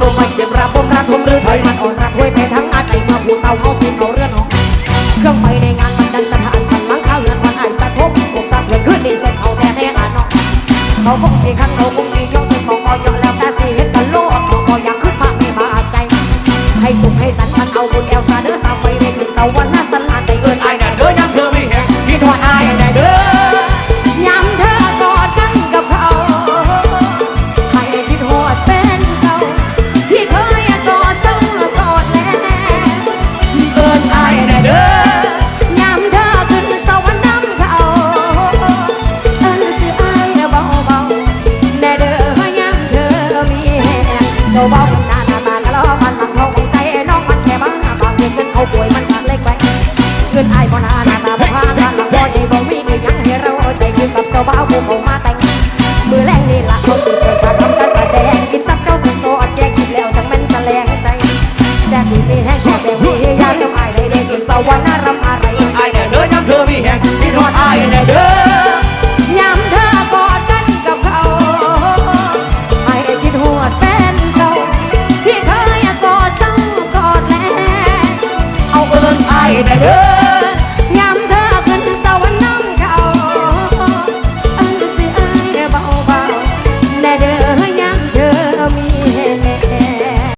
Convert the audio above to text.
ทมหรือไทยมันอ่อนระทวยไปทั้งอาใจมื่อผู้สาวเขาสูเขาเรือนหอเครื่องไฟในงานมันดังสถานสั่นหลังข้าวเรือนวันไอ้สะทบอกสะเทือนขึ้นนี่เส้นเขาแท้แน่นอนเนาะเขาคงสีขันเขาคงสียกเป็นของออยแล้วแต่สีเห็นกันโลดของออยากขึ้นมาไม่มาใจ ให้สุขให้สันมันเอาบุญแอวสาเด้อสาวไปในถึงเสาวันน้าสันลานได้น เจ้าเบาหน้าหน้าตากะล้อมันหลังเขาของใจน้องมันแค่บ้าบางเงินเขาป่วยมันขาดเล็กไปเงินไอ้บ่หน้าหน้าตาบ่พานบ้านหลังบ่ใหญ่บ่มีอีหยังให้เราใจคือกับเจ้าเบาผู้เขามาแต่ ได้เด้อ